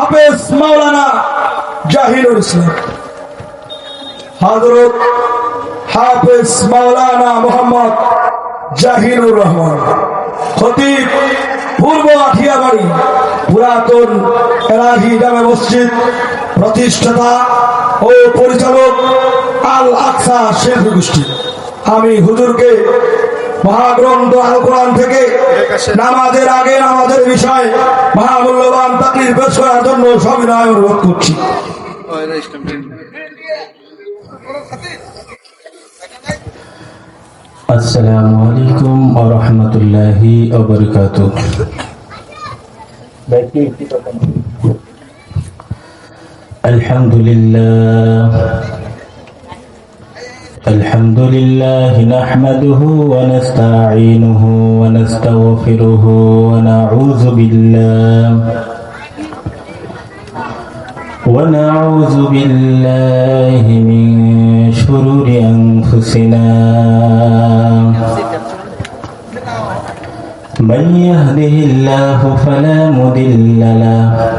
হাফেজ মাওলানা জাহিরুল ইসলাম। হজরত হাফেজ মাওলানা মোহাম্মদ জাহিরুর রহমান। খতিব পূর্ব আঠিয়াবাড়ি পুরাতন এলাহি জামে মসজিদ প্রতিষ্ঠাতা ও পরিচালক আল আকসা শেখ গোষ্ঠী। আমি হুজুরকে মহাগ্রন্থ আল কোরআন থেকে নামাজের আগে নামাজের বিষয়ে মহামূল্যবান তাকলির পেশ করার জন্য সবিনয় অনুরোধ করছি। আলাইকুম আলহামদুলিল্লাহ। الحمد لله نحمده ونستعينه ونستغفره ونعوذ بالله ونعوذ بالله من شرور أنفسنا من يهده الله فلا مضل له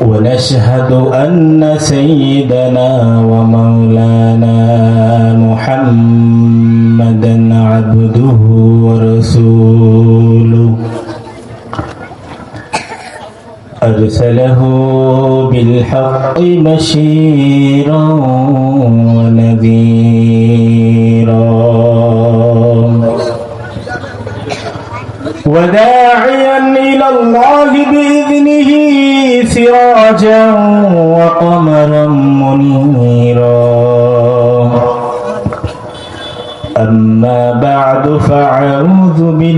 ونشهد أن سيدنا ومولانا محمدا عبده ورسوله. أرسله بالحق بشيرا ونذيرا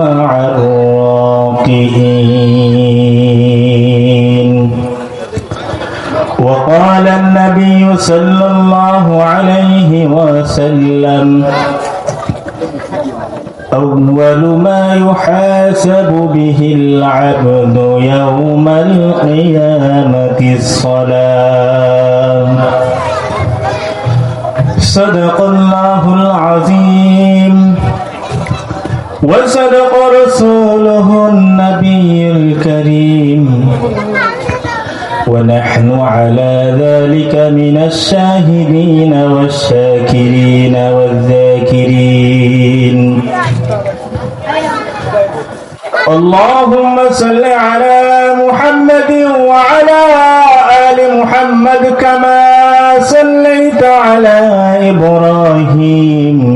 مع الراكعين. وقال النبي صلى الله عليه وسلم أول ما يحاسب به العبد يوم القيامة الصلاة. صدق الله العظيم. وصدق رسوله النبي الكريم. ونحن على ذلك من الشاهدين والشاكرين والذاكرين. اللهم صل على محمد وعلى آل محمد كما صليت على إبراهيم.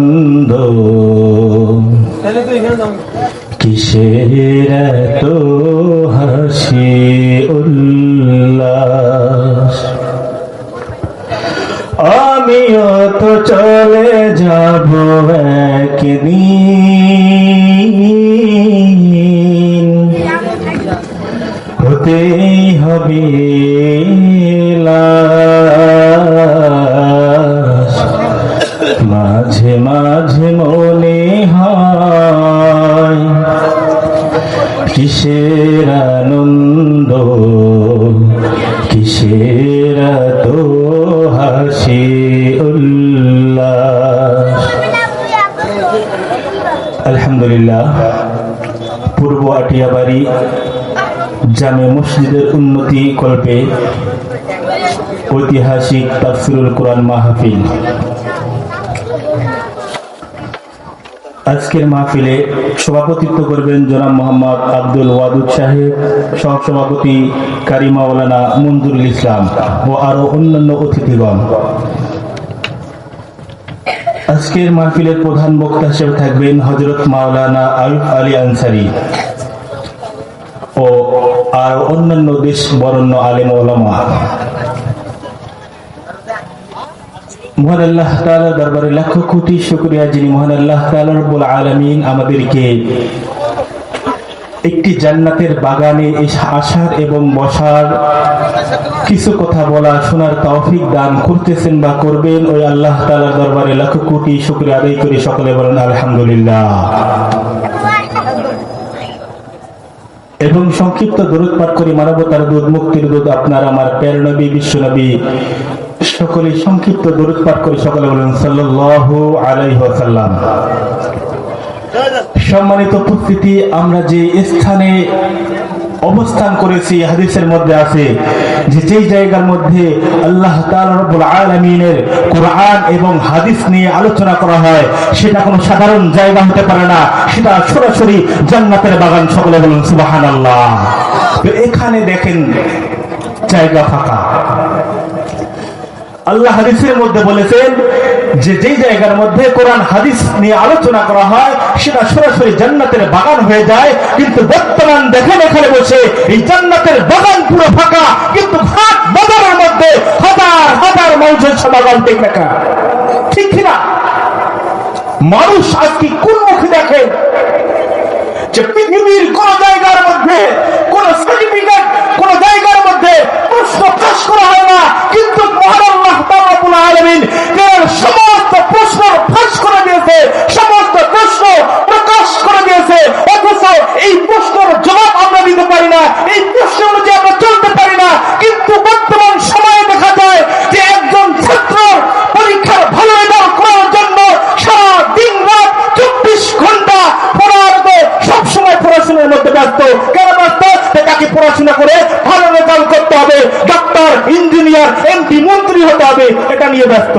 কিসের তো হাসি উল্লাস। আমিও তো চলে যাব একদিন। হতেই হবে কিসের আনন্দ? কিসের তো হাসি আলহামদুলিল্লাহ, পূর্ব আটিয়াবাড়ি জামে মসজিদের উন্নতি কল্পে ঐতিহাসিক তাফসিরুল কোরআন মাহফিল। আজকের মাহফিলে সভাপতিত্ব করবেন জনাব মোহাম্মদ আব্দুল ওয়াদুদ সাহেব, সহ সভাপতি কারি মাওলানা মঞ্জুরুল ইসলাম ও আরও অন্যান্য অতিথিগণ। আজকের মাহফিলের প্রধান বক্তা হিসেবে থাকবেন হজরত মাওলানা আয়ুব আলী আনসারি ও আর অন্যান্য দেশ বরণ্য আলেম ওলামা। মহান আল্লাহ তাআলা দরবারে লাখ কোটি শুকরিয়া যিনি মহান আল্লাহ তাআলা রব্বুল আলামিন আমাদেরকে একটি জান্নাতের বাগানে আসার এবং বসার কিছু কথা বলা, শোনার তৌফিক দান করতেছেন বা করবেন, ওই আল্লাহ তাআলার দরবারে লাখ কোটি শুকরিয়া আদায় করে। সকলে বলেন, আলহামদুলিল্লাহ। এবং সংক্ষিপ্ত দরুদ পাঠ করি। মানবতার দুধ, মুক্তির দুধ আপনার, আমার প্রেরণবী নবী নবী সংক্ষিপ্ত দরুদ পাঠ করে, সকলে বলেন আলাইহি সম্মানিত উপস্থিতি, আমরা যে স্থানে অবস্থান করেছি, হাদিসের মধ্যে আছে যে যেই জায়গার মধ্যে আল্লাহ রব্বুল কোরআন এবং হাদিস নিয়ে আলোচনা করা হয়, সেটা কোনো সাধারণ জায়গা হতে পারে না, সেটা সরাসরি জান্নাতের বাগান, সকলে বলুন সুবহানাল্লাহ। তো এখানে দেখেন জায়গা ফাঁকা। আল্লাহ হাদিসের মধ্যে বলেছেন যে যেই জায়গার মধ্যে কোরআন হাদিস নিয়ে আলোচনা করা হয়, সেটা সরাসরি জান্নাতের বাগান হয়ে যায়। কিন্তু বর্তমান দেখেন এখানে বসে এই জান্নাতের বাগান পুরো ফাঁকা, কিন্তু মধ্যে হাজার হাজার মানুষের সমাগম দেখা ঠিক কিনা মানুষ কোন মুখে দেখে যে পৃথিবীর কোন জায়গার মধ্যে কোন সার্টিফিকেট কোন জায়গার মধ্যে প্রশ্ন ফাঁস করা হয় না কিন্তু মহান আল্লাহ তাআলা আলামিন তার সমস্ত প্রশ্ন ফাঁস করে দিয়েছে সমস্ত প্রশ্ন প্রকাশ করে দিয়েছে অথচ এই প্রশ্নের জবাব আমরা দিতে পারি না, এই প্রশ্ন অনুযায়ী আমরা চলতে পারি না। কিন্তু বর্তমান সময়ে দেখা যায় যে একজন ছাত্র পরীক্ষার ভালো রেজাল্ট করার জন্য সারা দিন রাত চব্বিশ ঘণ্টা পড়াতে সবসময় পড়াশোনার মধ্যে ব্যস্ত। কেন ব্যস্ত? তাকে পড়াশোনা করে ভালো রেজাল্ট করতে হবে। ডাক্তার ইঞ্জিনিয়ার এমপি মন্ত্রী হতে হবে, এটা নিয়ে ব্যস্ত।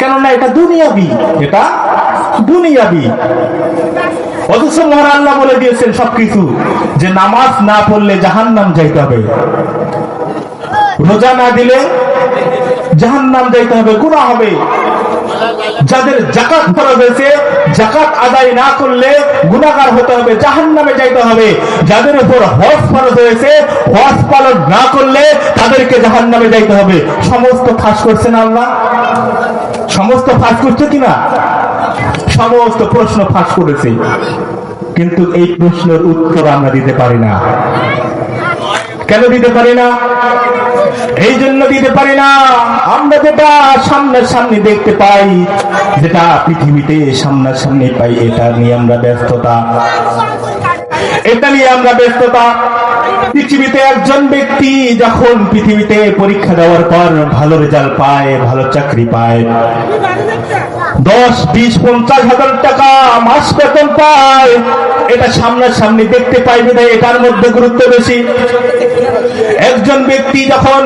কেননা এটা দুনিয়াবি, এটা দুনিয়াবি অথচ আল্লাহ বলে দিয়েছেন সবকিছু, যে নামাজ না পড়লে জাহান নাম যাইতে হবে। রোজা না দিলে জাহান নাম যাইতে হবে গুণা হবে। যাদের জাকাত ফরজ হয়েছে জাকাত আদায় না করলে গুণাগার হতে হবে জাহান নামে যাইতে হবে। যাদের উপর হজ ফরজ হয়েছে, হজ পালন না করলে তাদেরকে জাহান নামে যাইতে হবে। সমস্ত ফাঁস করছে না আল্লাহ। সমস্ত ফাঁস করছে কিনা? সমস্ত প্রশ্ন ফাঁস করেছে। কিন্তু এই প্রশ্নের উত্তর আমরা দিতে পারি না। কেন দিতে পারি না? এই জন্য দিতে পারি না। আমরা যেটা সামনের সামনে দেখতে পাই, যেটা পৃথিবীতে সামনের সামনে পাই, এটা নিয়ে আমরা ব্যস্ততা। এটা নিয়ে আমরা ব্যস্ততা। পৃথিবীতে একজন ব্যক্তি যখন পৃথিবীতে পরীক্ষা দেওয়ার পর ভালো রেজাল্ট পায় ভালো চাকরি পায় দশ, বিশ, পঞ্চাশ হাজার টাকা মাস বেতন পায়। এটা সামনের সামনে দেখতে পাইবে বিধায় এটার মধ্যে গুরুত্ব বেশি। একজন ব্যক্তি যখন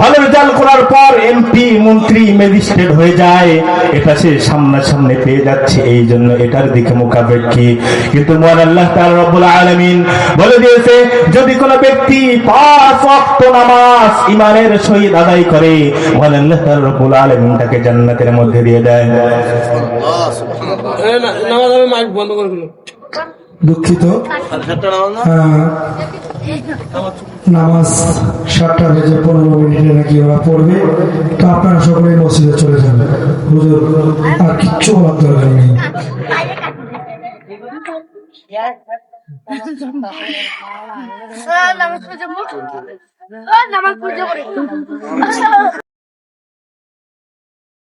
ভালো রেজাল্ট করার পর এমপি, মন্ত্রী, ম্যাজিস্ট্রেট হয়ে যায়, এটা সে সামনাসামনি পেয়ে যাচ্ছে। এই জন্য এটার দিকে মুখাপেক্ষী কিন্তু মহান আল্লাহ তাআলা রব্বুল আলামিন বলে দিয়েছে, যদি কোনো ব্যক্তি পাঁচ ওয়াক্ত নামাজ ইমানের সহিত আদায় করে, মহান আল্লাহ তাআলা রব্বুল আলামিন তাকে জান্নাতের মধ্যে দিয়ে দেয়। করে দুঃখিত। হ্যাঁ, নামাজ সাতটা বেজে পনেরো মিনিটে নাকি ওরা পড়বে। তো আপনারা সকলেই মসজিদে চলে যাবেন হুজুর আর কিচ্ছু বলার দরকার নেই। নামাজ যাব। পড়ে যাব।